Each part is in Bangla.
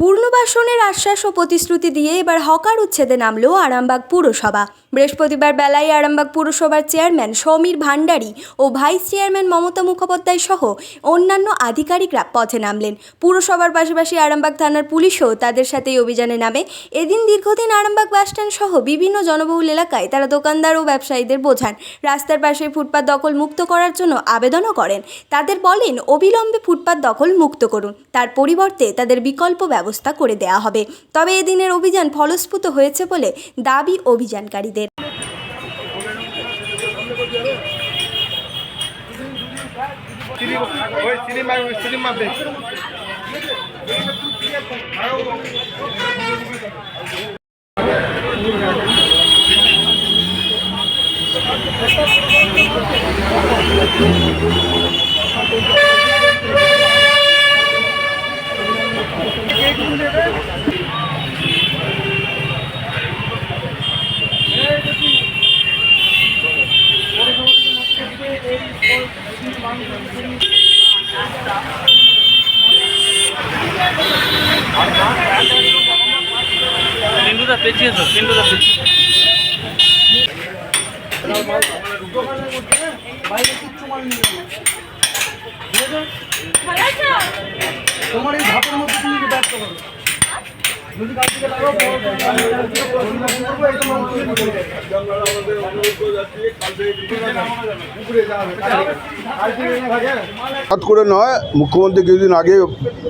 পূর্ণবাসনের আশ্বাস ও প্রতিশ্রুতি দিয়ে এবার হকার উচ্ছেদে নামল আরামবাগ পুরসভা। বৃহস্পতিবার বেলায় আরামবাগ পুরসভার চেয়ারম্যান সমীর ভান্ডারী ও ভাইস চেয়ারম্যান মমতা মুখোপাধ্যায় সহ অন্যান্য আধিকারিকরা পথে নামলেন। পুরসভার পাশাপাশি আরামবাগ থানার পুলিশও তাদের সাথে এই অভিযানে নামে। এদিন দীর্ঘদিন আরামবাগ বাসস্ট্যান্ড সহ বিভিন্ন জনবহুল এলাকায় তারা দোকানদার ও ব্যবসায়ীদের বোঝান। রাস্তার পাশে ফুটপাত দখল মুক্ত করার জন্য আবেদনও করেন। তাদের বলেন, অবিলম্বে ফুটপাত দখল মুক্ত করুন। তার পরিবর্তে তাদের বিকল্প ব্যবস্থা করে দেওয়া হবে। তবে এদিনের অভিযান ফলস্ফূত হয়েছে বলে দাবি অভিযানকারীদের। ওই সিনেমা পেছিয়ে তো পেছিয়ে তোমার এই ধাপের মধ্যে তুমি ব্যস্ত করো হঠাৎ করে নয়, মুখ্যমন্ত্রী কিছুদিন আগে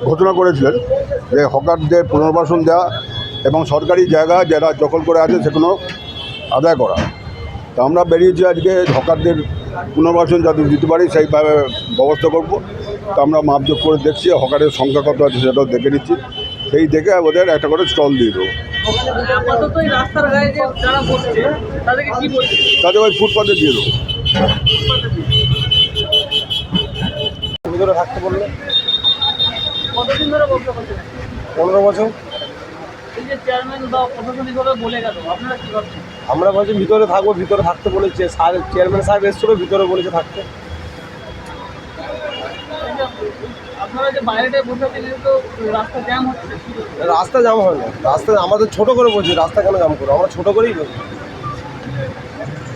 ঘোষণা করেছিলেন যে হকারদের পুনর্বাসন দেওয়া এবং সরকারি জায়গা যারা দখল করে আছে সেগুলো আদায় করা। তা আমরা বেরিয়েছি আজকে, হকারদের পুনর্বাসন যাতে দিতে পারি, সেইভাবে ব্যবস্থা করব। তা আমরা মাপজোক করে দেখছি, হকারের সংখ্যা কত আছে সেটাও দেখে নিচ্ছি। সেই দেখে ওদের একটা করে স্টল দিয়ে দেবো। তাদের ওই ফুটপাতে দিয়ে দেবো। থাকতে বললে। পনেরো বছর। আমরা বলছি ভিতরে থাকব ভিতরে থাকতে বলেছে। স্যার চেয়ারম্যান সাহেব এসেছিল ভিতরে বলেছে থাকতে। রাস্তা জ্যাম হচ্ছে কি বলব? রাস্তা জাম হয় না। রাস্তা আমাদের ছোট করে বলছি রাস্তা কেন জাম করব? আমরা ছোট করেই বলছি।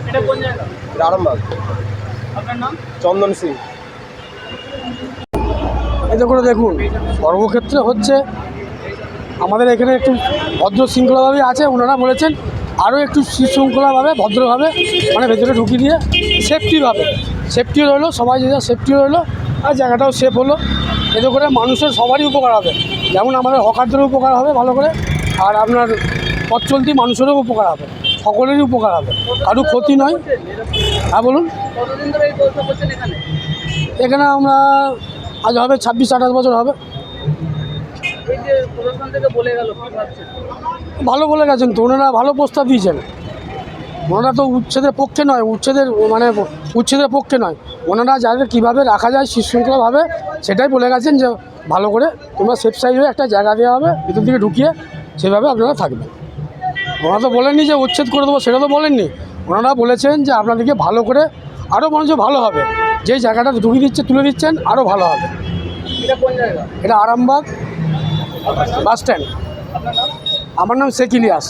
এটা কোন জায়গা? এটা আরামবাগ। চন্দন সিং। এতে করে দেখুন। সর্বক্ষেত্রে হচ্ছে আমাদের এখানে একটু ভদ্র শৃঙ্খলাভাবে আছে ওনারা বলেছেন আরও একটু শৃঙ্খলাভাবে ভদ্রভাবে মানে ভেতরে ঢুকিয়ে দিয়ে সেফটিভাবে সেফটিও রইল সবাই যে সেফটিও রইল আর জায়গাটাও সেফ হলো। এতে করে মানুষের সবারই উপকার হবে। যেমন আমাদের হকারদেরও উপকার হবে ভালো করে আর আপনার পথ চলতি মানুষেরও উপকার হবে। সকলেরই উপকার হবে। কারও ক্ষতি নয়। হ্যাঁ বলুন। এখানে আমরা আজ হবে ছাব্বিশ আঠাশ বছর হবে। যে প্রশাসন থেকে বলে গেল ভালো বলে গেছেন তো ওনারা ভালো প্রস্তাব দিয়েছেন। ওনারা তো উচ্ছেদের পক্ষে নয় উচ্ছেদের মানে উচ্ছেদের পক্ষে নয়। ওনারা যাদের কীভাবে রাখা যায় সুশৃঙ্খলভাবে সেটাই বলে গেছেন যে ভালো করে তোমরা সেফ সাইড হয়ে একটা জায়গা দেওয়া হবে ভিতর দিকে ঢুকিয়ে সেভাবে আপনারা থাকবেন। ওনারা তো বলেননি যে উচ্ছেদ করে দেবো সেটা তো বলেননি। ওনারা বলেছেন যে আপনাদেরকে ভালো করে আরও মানুষ ভালো হবে। যেই জায়গাটা ঢুকিয়ে দিচ্ছে তুলে দিচ্ছেন আরও ভালো হবে। এটা কোন জায়গা? এটা আরামবাগ। Bus stand. আমার নাম শেখ ইলিয়াস।